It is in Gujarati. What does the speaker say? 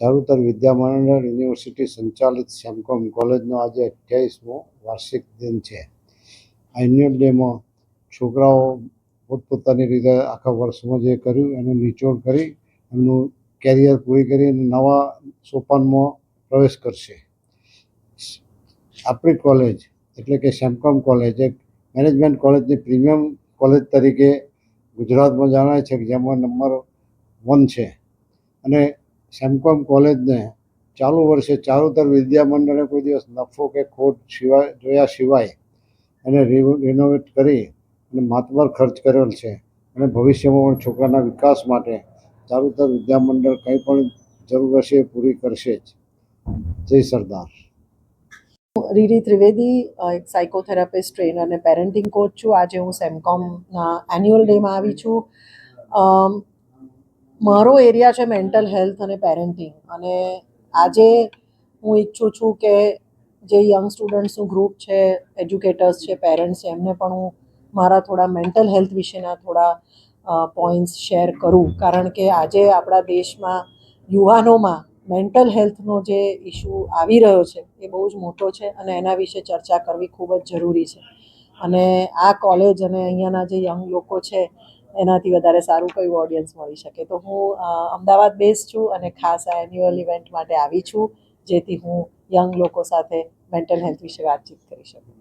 ચારુતર વિદ્યામંડળ યુનિવર્સિટી સંચાલિત સેમકોમ કોલેજનો આજે અઠ્યાવીસમો વાર્ષિક દિન છે. એન્યુઅલ ડેમાં છોકરાઓ પોતપોતાની રીતે આખા વર્ષમાં જે કર્યું એનું નિચોડ કરી એમનું કેરિયર પૂરી કરીને નવા સોપાનમાં પ્રવેશ કરશે. આપણી કોલેજ એટલે કે સેમકોમ કોલેજ એક મેનેજમેન્ટ કોલેજની પ્રીમિયમ કોલેજ તરીકે ગુજરાતમાં જણાય છે કે જેમાં નંબર વન છે. અને સેમકોમ કોલેજને ચાલુ વર્ષે ચારુતર વિદ્યામંડળે કોઈ દિવસ નફો કે ખોટ સિવાય, જોયા સિવાય એને રિનોવેટ કરી અને માતબર ખર્ચ કરેલ છે. અને ભવિષ્યમાં પણ છોકરાના વિકાસ માટે ચારુતર વિદ્યામંડળ કંઈ પણ જરૂર હશે પૂરી કરશે જ. જય સરદાર. રીરી ત્રિવેદી એક સાયકોથેરાપિસ્ટ ટ્રેનર અને પેરેન્ટિંગ કોચ છું. આજે હું સેમકોમના એન્યુઅલ ડેમાં આવી છું. મારો એરિયા છે મેન્ટલ હેલ્થ અને પેરેન્ટિંગ. અને આજે હું ઈચ્છું છું કે જે યંગ સ્ટુડન્ટ્સનું ગ્રુપ છે, એજ્યુકેટર્સ છે, પેરેન્ટ્સ છે, એમને પણ હું મારા થોડા મેન્ટલ હેલ્થ વિશેના થોડા પોઈન્ટ્સ શેર કરું. કારણ કે આજે આપણા દેશમાં યુવાનોમાં મેન્ટલ હેલ્થનો જે ઇશ્યુ આવી રહ્યો છે, એ બહુ જ મોટો છે અને એના વિશે ચર્ચા કરવી ખૂબ જ જરૂરી છે. અને આ કોલેજ અને અહીંયાના જે યંગ લોકો છે એનાથી વધારે સારું કયું ઓડિયન્સ મળી શકે. તો હું અમદાવાદ બેઝ છું અને ખાસ આ એન્યુઅલ ઇવેન્ટ માટે આવી છું, જેથી હું યંગ લોકો સાથે મેન્ટલ હેલ્થ વિશે વાતચીત કરી શકું.